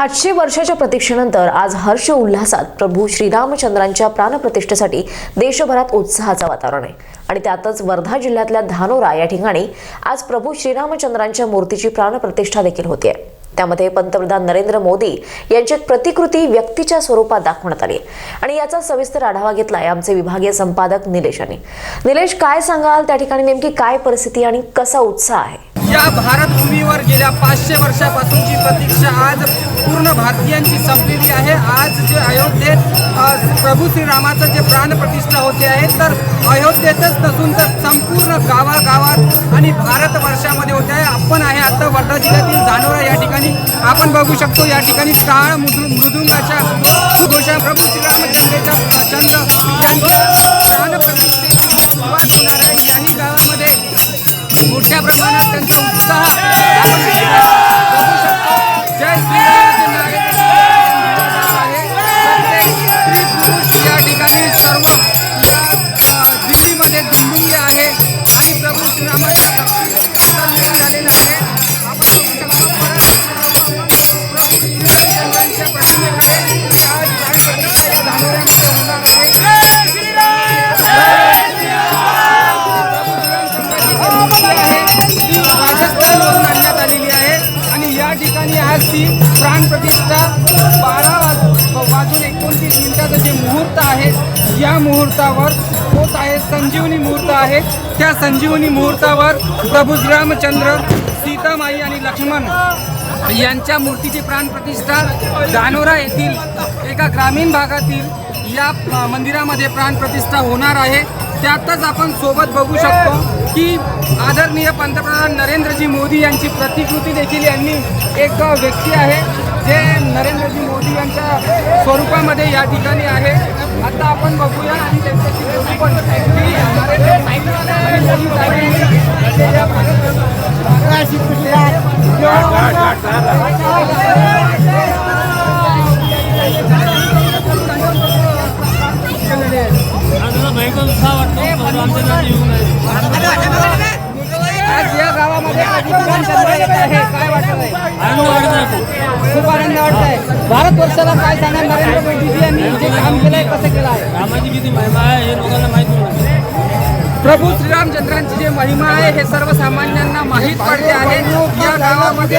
पाचशे वर्षाच्या प्रतीक्षेनंतर आज हर्ष उल्हासात प्रभू श्रीरामचंद्रांच्या प्राणप्रतिष्ठेसाठी देशभरात उत्साहाचं वातावरण आहे. आणि त्यातच वर्धा जिल्ह्यातल्या धानोरा या ठिकाणी आज प्रभू श्रीरामचंद्रांच्या मूर्तीची प्राणप्रतिष्ठा देखील होतीये. त्यामध्ये पंतप्रधान नरेंद्र मोदी यांची एक प्रतिकृती व्यक्तीच्या स्वरूपात दाखवण्यात आली आणि याचा सविस्तर आढावा घेतलाय आमचे विभागीय संपादक निलेश यांनी. निलेश काय सांगाल? त्या ठिकाणी नेमकी काय परिस्थिती आणि कसा उत्साह आहे? या भारत भूमीवर गेल्या पाचशे वर्षापासूनची प्रतीक्षा आज पूर्ण भारतीयांची संपलेली आहे. आज जे अयोध्येत प्रभू श्रीरामाचं जे प्राणप्रतिष्ठा होते आहे तर अयोध्येतच नसून तर संपूर्ण गावागावात आणि भारतवर्षामध्ये होते आहे. आपण आहे आता वर्धा जिल्ह्यातील धानोरा या ठिकाणी. आपण बघू शकतो या ठिकाणी टाळ मृदु मृदुंगाच्या घोषा प्रभू श्रीरामचंद्रेच्या चंद्र प्रतिष्ठेची प्राणप्रतिष्ठेची सुरुवात होणार आहे. याही गावामध्ये मोठ्या प्रमाणात त्यांचा उत्साह. श्रीरामचंद्रांच्या प्रतिमेकडे या ठिकाणी आज ती प्राणप्रतिष्ठा बारा वाज वाजून एकोणतीस मिनिटाचं जे मुहूर्त आहे या मुहूर्तावर होत आहे संजीवनी मुहूर्त आहे. त्या संजीवनी मुहूर्तावर प्रभू रामचंद्र सीतामाई आणि लक्ष्मण यांच्या मूर्तीची प्राणप्रतिष्ठा धानोरा येथील एका ग्रामीण भागातील या मंदिरामध्ये प्राणप्रतिष्ठा होणार आहे. त्यातच आपण सोबत बघू शकतो की आदरणीय पंतप्रधान नरेंद्रजी मोदी यांची प्रतिकृती देखील यांनी एक व्यक्ती आहे जे नरेंद्रजी मोदी यांच्या स्वरूपामध्ये या ठिकाणी आहे. आता आपण बघूया आणि त्यांच्याशी बोलू पण. की नरेंद्र आणि मोदी साहेबांनी या आज या गावामध्ये कधी विधानसभा येत आहे. काय वाटत आहे खूप आनंद वाटत आहे भारत वर्षाला काय सांगा नरेंद्र मोदीजी यांनी जे काम केलंय कसं केलं आहे? रामाची किती महिमा आहे हे लोकांना माहीत प्रभू श्रीरामचंद्रांची जे महिमा आहे हे सर्वसामान्यांना माहीत पडते आहे. या गावामध्ये